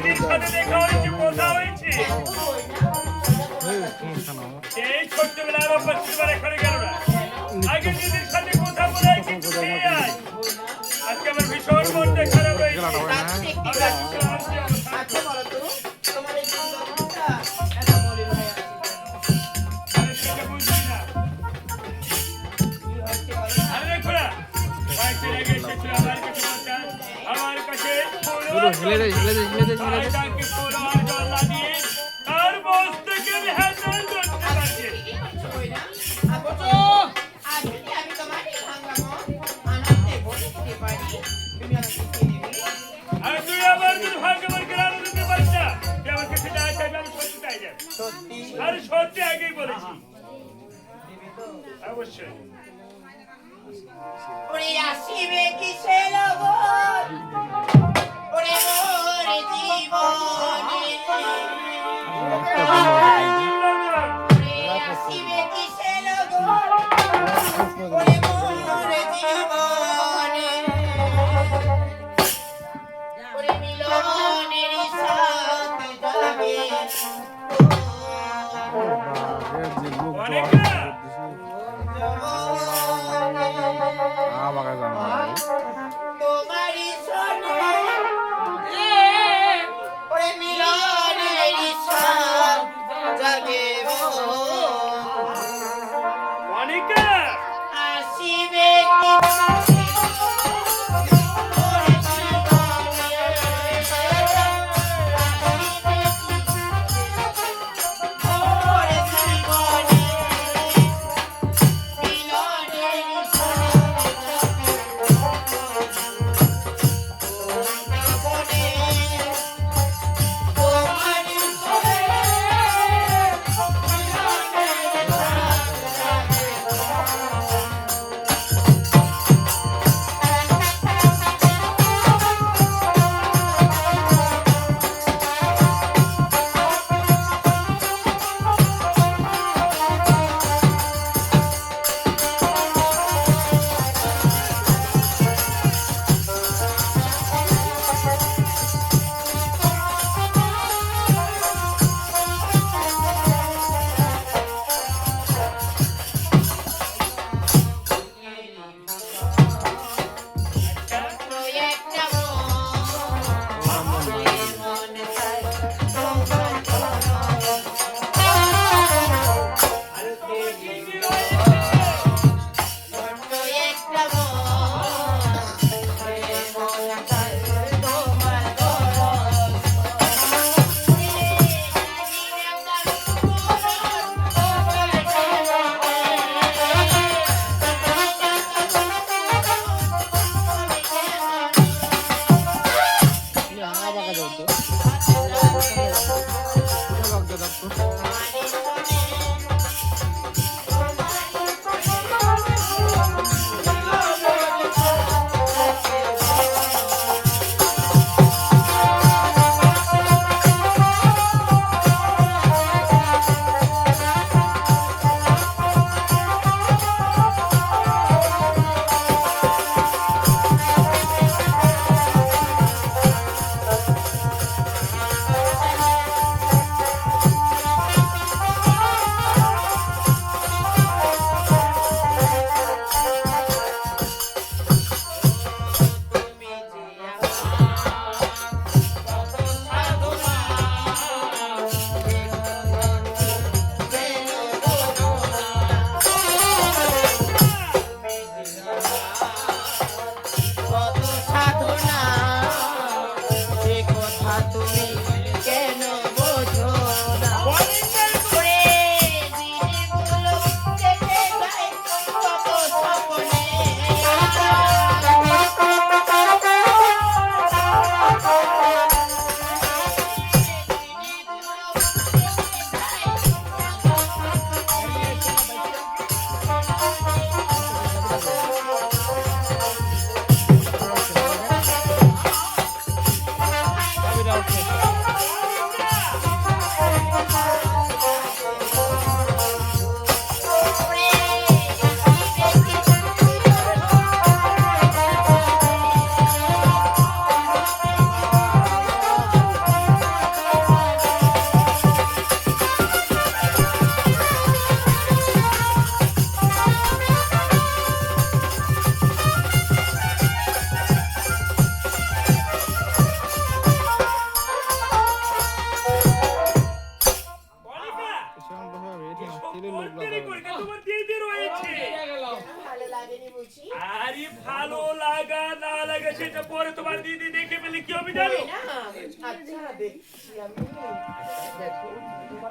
ఇది కదిలి కాల్చిపోతావైంది ఏ చుట్టూ పశ్చిమ రెక్కడిగారు అగి ఇది చల్లిపో ঝেলে দে ঝেলে দে ঝেলে দে ঝেলে আর আগেই বলেছি। অবশ্যই কিসে লোক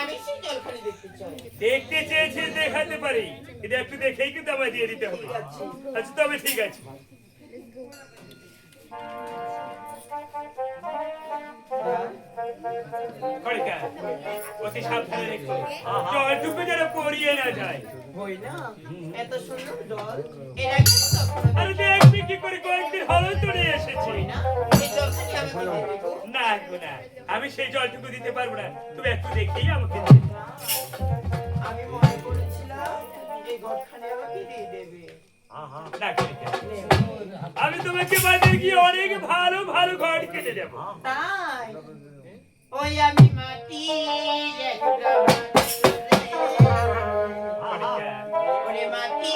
আমি সেই জলখানি দেখতে চাই। দেখতে চেয়েছি, দেখাতে পারি। এটা একটু দেখেই কিন্তু আমায় দিয়ে দিতে হবে। আচ্ছা তবে ঠিক আছে। অতি সাবধানে জলটুকু না যায় না না আমি সেই জলটুকু দিতে পারব না তুমি একটু দেখেই আমাকে আমি মনে করেছিলাম এই ঘরখানে আমাকে দিয়ে দেবে। আমি তোমাকে বাজারে গিয়ে অনেক ভালো ভালো ঘর কিনে দেবো। তাই? ওই আমি মাটি ওরে মাটি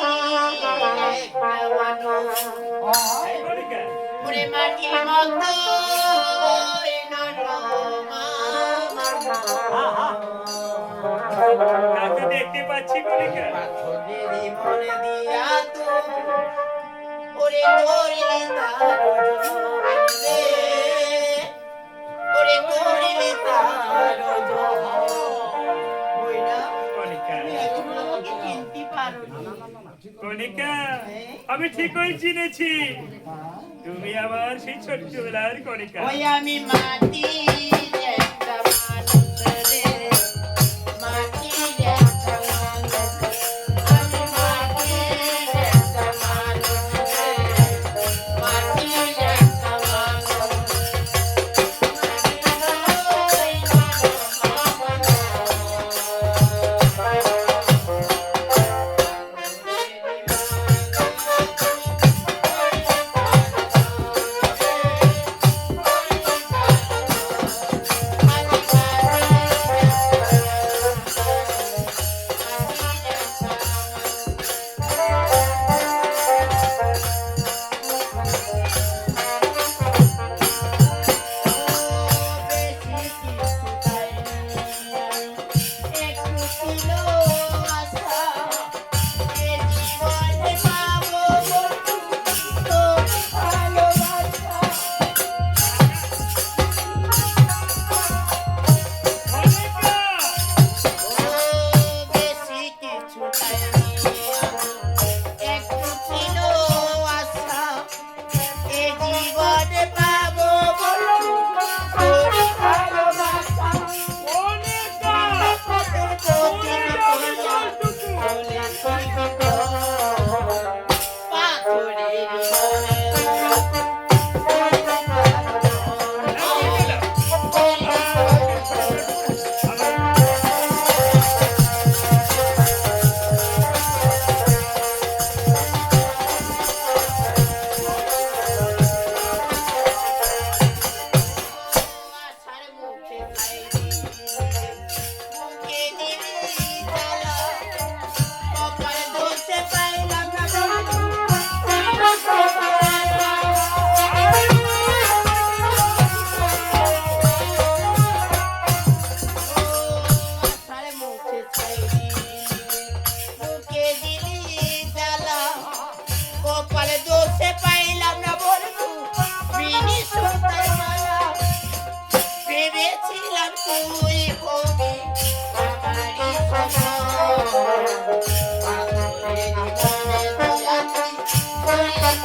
ওরে মতো নরম পাথরেরই মনে দিয়া তো ওরে করলি তার রে করলি তার কণিকা, আমি ঠিকই চিনেছি। তুমি আমার সেই ছোট্টবেলার কণিকা। ওই আমি মাটির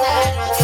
Yeah.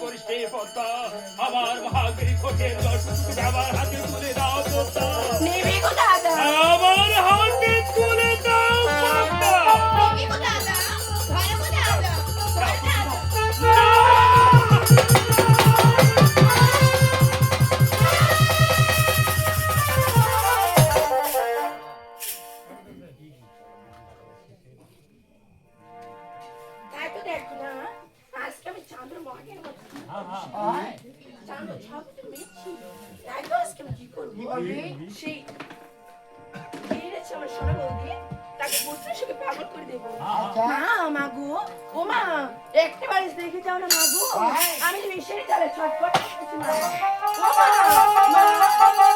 করিছে পদ্মা আমার ভাগের কোটে দশ আমার হাতে দাও একটাবার দেখে যাও না মাগো আমি মিশরে তাহলে ছটফট করছি মা। ও মা।